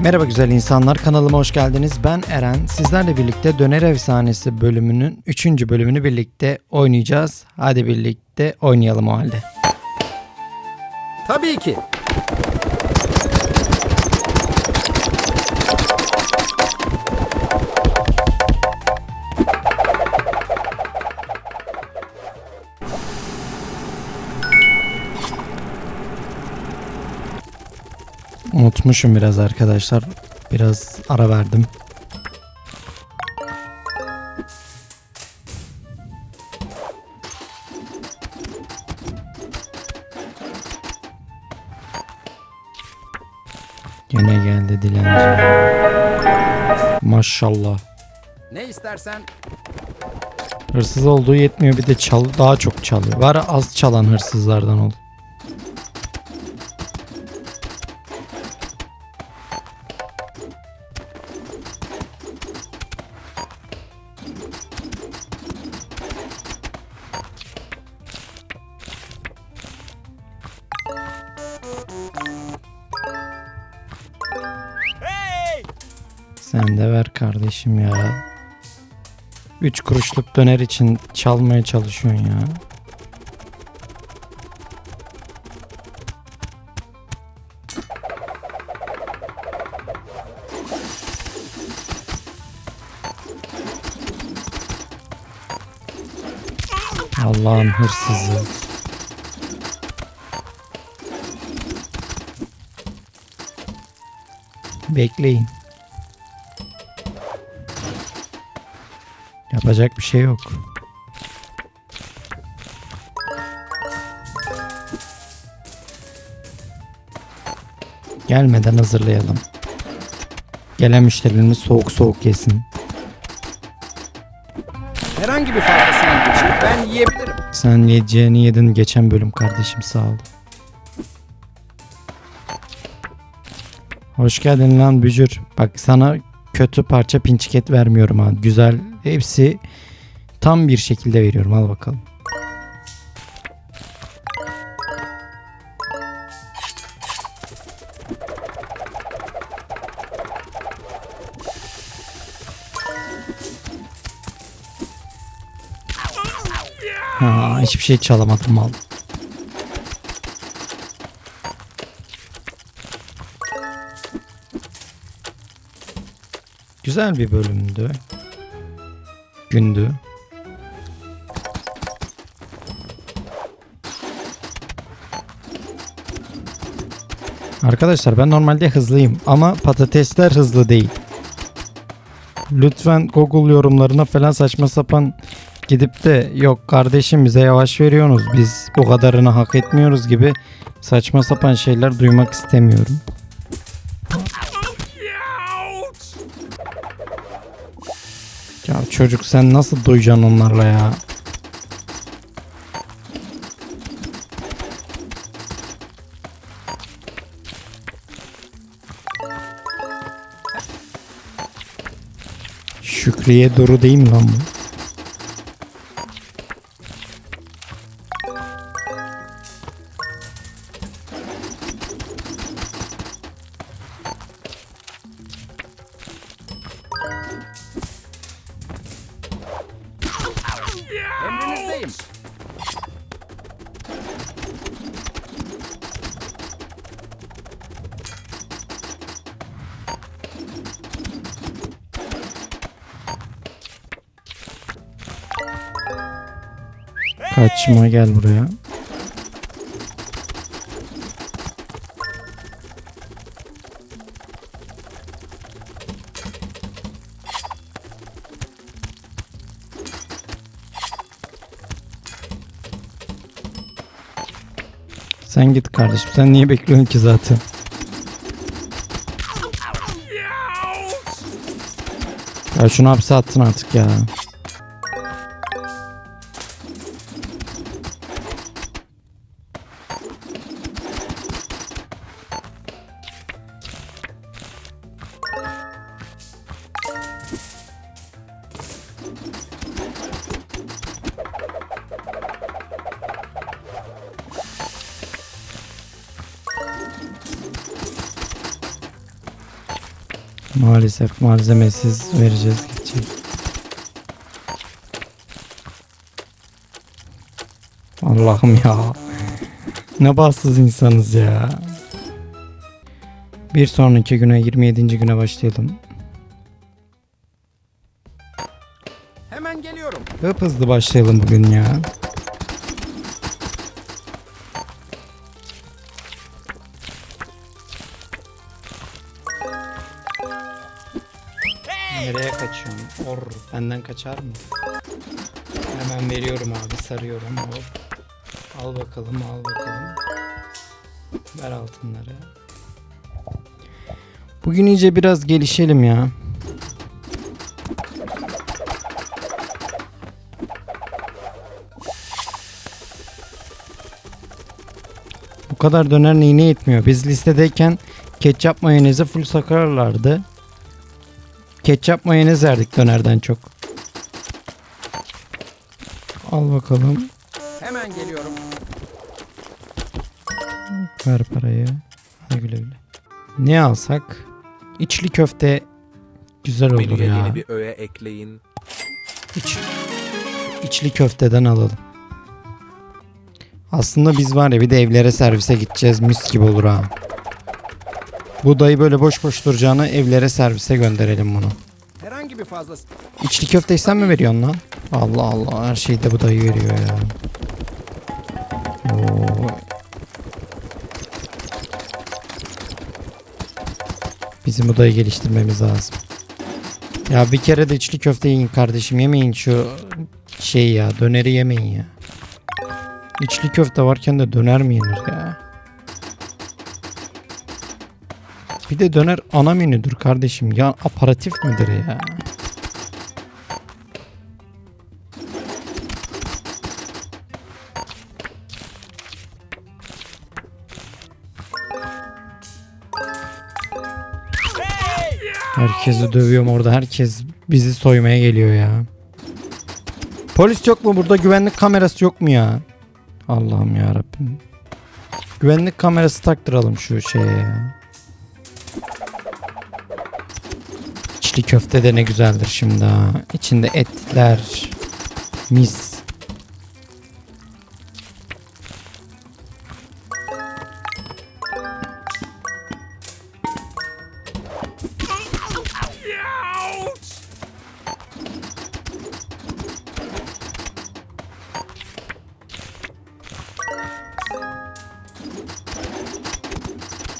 Merhaba güzel insanlar kanalıma hoş geldiniz. Ben Eren. Sizlerle birlikte Döner Efsanesi bölümünün 3. bölümünü birlikte oynayacağız. Hadi birlikte oynayalım o halde. Tabii ki. Unutmuşum biraz arkadaşlar. Biraz ara verdim. Gene geldi dilenci. Maşallah. Ne istersen Hırsız olduğu yetmiyor bir de çal daha çok çalıyor. Var az çalan hırsızlardan ol. Sen de ver kardeşim ya. 3 kuruşluk döner için çalmaya çalışıyorsun ya. Allah'ın hırsızı. Bekleyin. Yapacak bir şey yok. Gelmeden hazırlayalım. Gelen müşterilerimiz soğuk soğuk yesin. herhangi bir fazla sandviçi ben yiyebilirim. Sen yiyeceğini yedin geçen bölüm kardeşim sağ ol. Hoş geldin lan bücür. Bak sana kötü parça pinçiket vermiyorum ha. Güzel hepsi tam bir şekilde veriyorum al bakalım. Ha, hiçbir şey çalamadım mal. Güzel bir bölümdü. Gündü. Arkadaşlar ben normalde hızlıyım ama patatesler hızlı değil. Lütfen Google yorumlarına falan saçma sapan gidip de yok kardeşim bize yavaş veriyorsunuz biz bu kadarını hak etmiyoruz gibi saçma sapan şeyler duymak istemiyorum. Ya çocuk sen nasıl duyacaksın onlarla ya? Şükriye Duru değil mi lan bu? Kaçma gel buraya. Sen git kardeşim. Sen niye bekliyorsun ki zaten? Ya şunu hapse attın artık ya. Maalesef malzemesiz vereceğiz gidecek. Allah'ım ya. Ne bahtsız insanız ya. Bir sonraki güne 27. güne başlayalım. Hemen geliyorum. Hıp hızlı başlayalım bugün ya. Kaçıyorsun? Or, benden kaçar mı? Hemen veriyorum abi, sarıyorum. Hop. Al bakalım, al bakalım. Ver altınları. Bugün iyice biraz gelişelim ya. Bu kadar döner neyine yetmiyor. Biz listedeyken ketçap mayonezi full sakarlardı. Ketçap mayonez verdik dönerden çok. Al bakalım. Hemen geliyorum. Ver parayı. Hadi güle güle. Ne alsak? İçli köfte güzel olur Menüye ya. yeni bir öğe ekleyin. İç, içli köfteden alalım. Aslında biz var ya bir de evlere servise gideceğiz. Mis gibi olur ha. Bu dayı böyle boş boş duracağına evlere servise gönderelim bunu. Herhangi bir fazlası. İçli köfteyi sen mi veriyorsun lan? Allah Allah her şeyi de bu dayı veriyor ya. Oo. Bizim bu dayı geliştirmemiz lazım. Ya bir kere de içli köfte yiyin kardeşim yemeyin şu şey ya döneri yemeyin ya. İçli köfte varken de döner mi yenir ya? De döner ana menüdür kardeşim ya aparatif midir ya? Herkesi dövüyorum orada. Herkes bizi soymaya geliyor ya. Polis yok mu burada? Güvenlik kamerası yok mu ya? Allah'ım ya Rabbim. Güvenlik kamerası taktıralım şu şeye ya. İçli köfte de ne güzeldir şimdi ha. İçinde etler. Mis.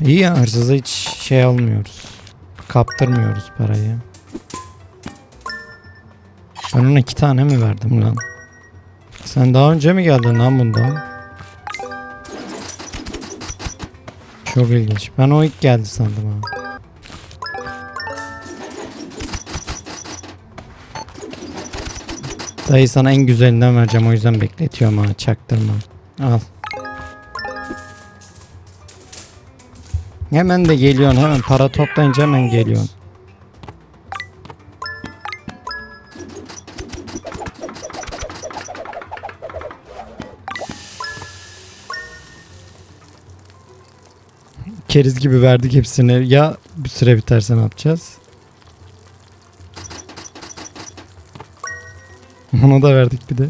İyi ya hırsıza hiç şey almıyoruz. Kaptırmıyoruz parayı. Ben ona iki tane mi verdim lan? Sen daha önce mi geldin lan bundan? Çok ilginç. Ben o ilk geldi sandım ha. Dayı sana en güzelinden vereceğim o yüzden bekletiyorum ha çaktırma. Al. Hemen de geliyorsun hemen para toplayınca hemen geliyorsun. Keriz gibi verdik hepsini. Ya bir süre biterse ne yapacağız? Ona da verdik bir de.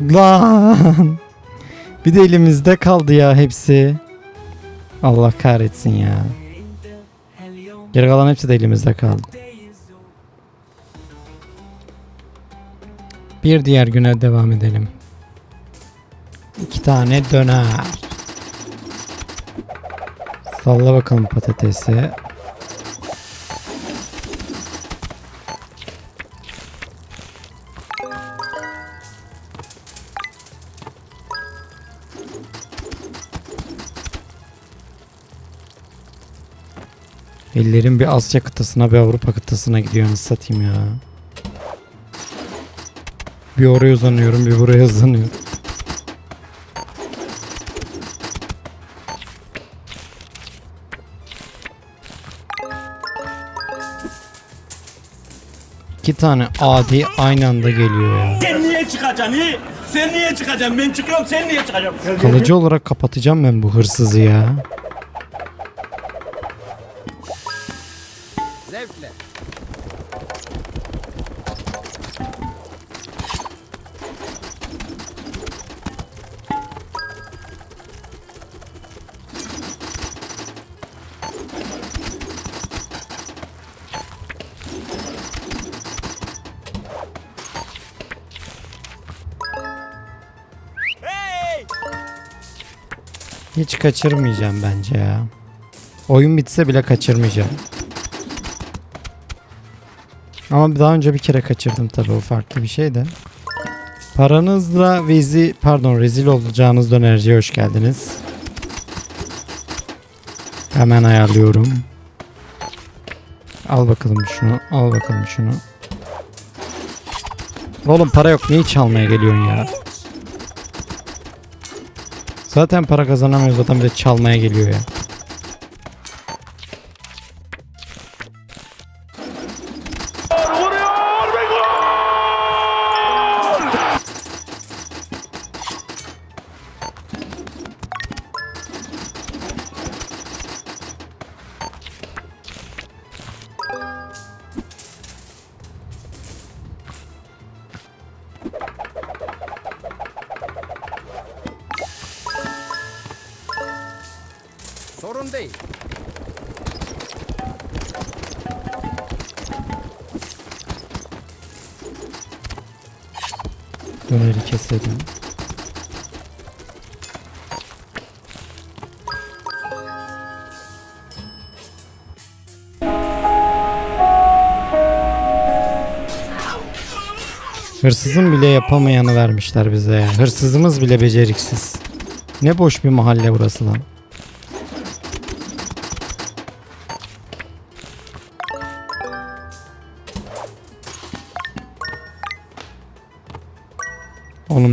Lan. Bir de elimizde kaldı ya hepsi. Allah kahretsin ya. Geri kalan hepsi de elimizde kaldı. Bir diğer güne devam edelim. İki tane döner. Salla bakalım patatesi. Ellerim bir Asya kıtasına bir Avrupa kıtasına gidiyor nasıl satayım ya. Bir oraya uzanıyorum bir buraya uzanıyorum. iki tane adi aynı anda geliyor ya. Sen niye çıkacaksın iyi? Sen niye çıkacaksın? Ben çıkıyorum sen niye çıkacaksın? Kalıcı olarak kapatacağım ben bu hırsızı ya. Zevkle. Hiç kaçırmayacağım bence ya. Oyun bitse bile kaçırmayacağım. Ama daha önce bir kere kaçırdım tabii o farklı bir şey de. Paranızla vezi pardon rezil olacağınız dönerciye hoş geldiniz. Hemen ayarlıyorum. Al bakalım şunu. Al bakalım şunu. Oğlum para yok. Neyi çalmaya geliyorsun ya? Zaten para kazanamıyoruz. Zaten bir de çalmaya geliyor ya. Değil. Döneri keselim. Hırsızın bile yapamayanı vermişler bize ya. Hırsızımız bile beceriksiz. Ne boş bir mahalle burası lan.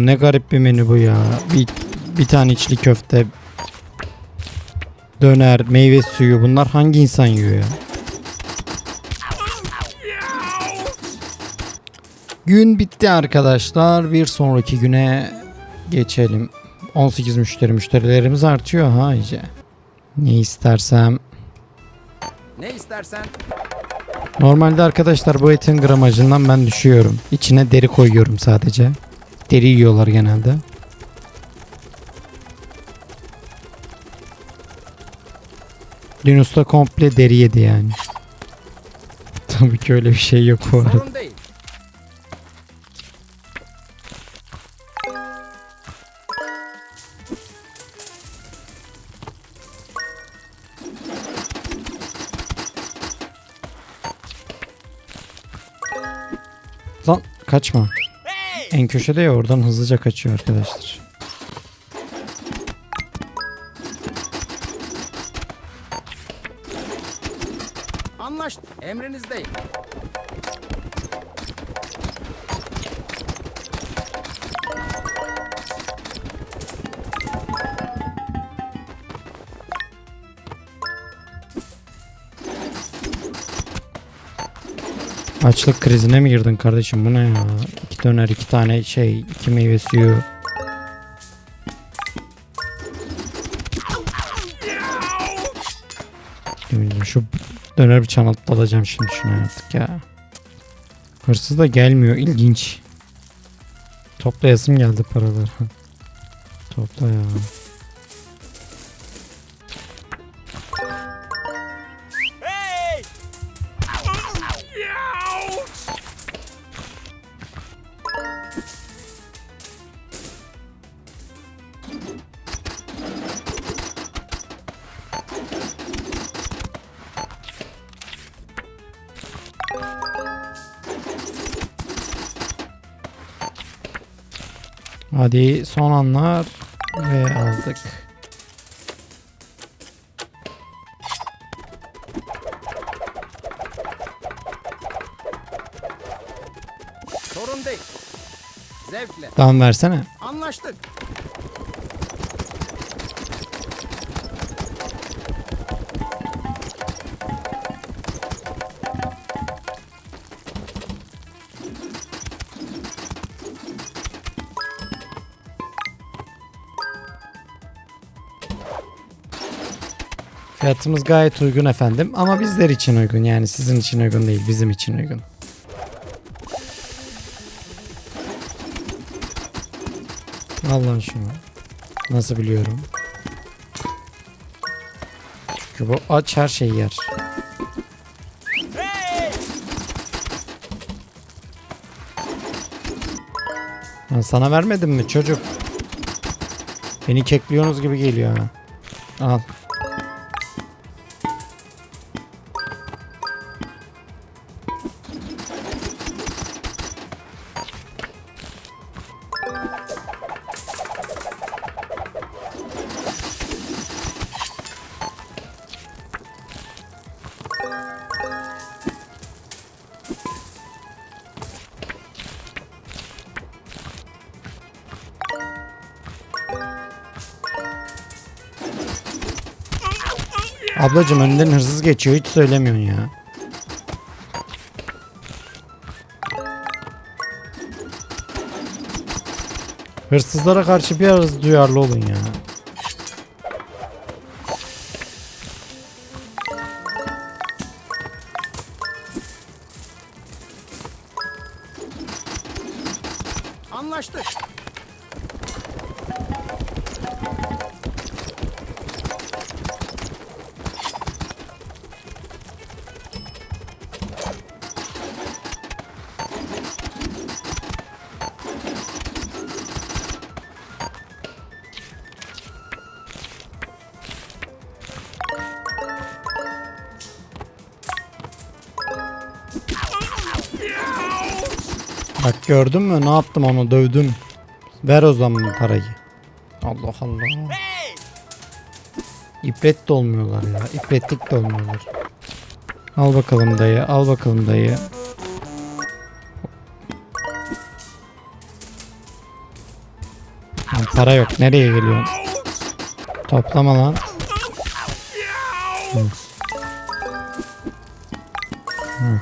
Oğlum ne garip bir menü bu ya. Bir, bir tane içli köfte. Döner, meyve suyu. Bunlar hangi insan yiyor ya? Gün bitti arkadaşlar. Bir sonraki güne geçelim. 18 müşteri. Müşterilerimiz artıyor ha iyice. Ne istersem. Ne istersen Normalde arkadaşlar bu etin gramajından ben düşüyorum. İçine deri koyuyorum sadece. Deri yiyorlar genelde. Dün usta komple deri yedi yani. Tabii ki öyle bir şey yok bu arada. Lan kaçma. En köşede ya oradan hızlıca kaçıyor arkadaşlar. Açlık krizine mi girdin kardeşim bu ne ya? İki döner iki tane şey iki meyve suyu. Şu döner bir çanalt alacağım şimdi şuna artık ya. Hırsız da gelmiyor ilginç. Toplayasım geldi paraları. Topla ya. Hadi son anlar ve aldık. Sorun değil. Zevkle. Tamam versene. Fiyatımız gayet uygun efendim ama bizler için uygun yani sizin için uygun değil bizim için uygun. Al lan şunu. Nasıl biliyorum? Çünkü bu aç her şeyi yer. Sana vermedim mi çocuk? Beni kekliyorsunuz gibi geliyor ha. Al. Ablacım önden hırsız geçiyor hiç söylemiyorsun ya. Hırsızlara karşı biraz duyarlı olun ya. Gördün mü ne yaptım onu dövdüm. Ver o zaman parayı. Allah Allah. İpret de olmuyorlar ya. İpretlik de olmuyorlar. Al bakalım dayı. Al bakalım dayı. Lan para yok. Nereye geliyorsun? Toplama lan. Hı. Hı.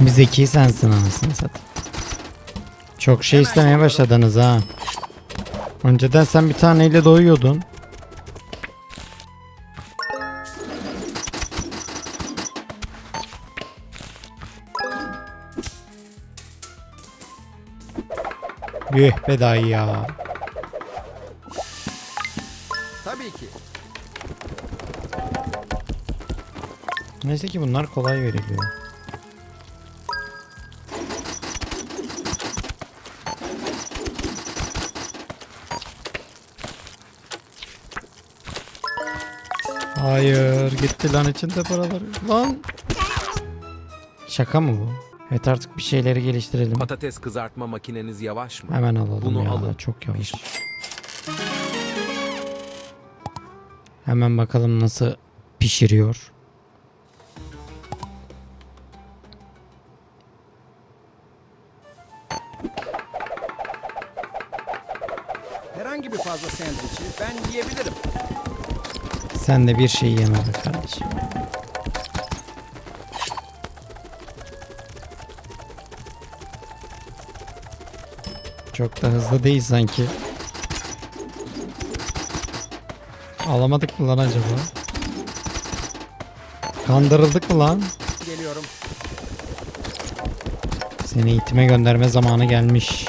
Bir zeki sensin anasını satayım. Çok şey istemeye başladınız ha. Önceden sen bir taneyle doyuyordun. Yuh be dayı ya. Tabii ki. Neyse ki bunlar kolay veriliyor. Hayır gitti lan içinde paralar. Lan. Şaka mı bu? Evet artık bir şeyleri geliştirelim. Patates kızartma makineniz yavaş mı? Hemen alalım Bunu ya. alın. Çok yavaş. Hemen bakalım nasıl pişiriyor. Herhangi bir fazla sandviçi ben yiyebilirim. Sen de bir şey yeme be kardeşim. Çok da hızlı değil sanki. Alamadık mı lan acaba? Kandırıldık mı lan? Geliyorum. Seni eğitime gönderme zamanı gelmiş.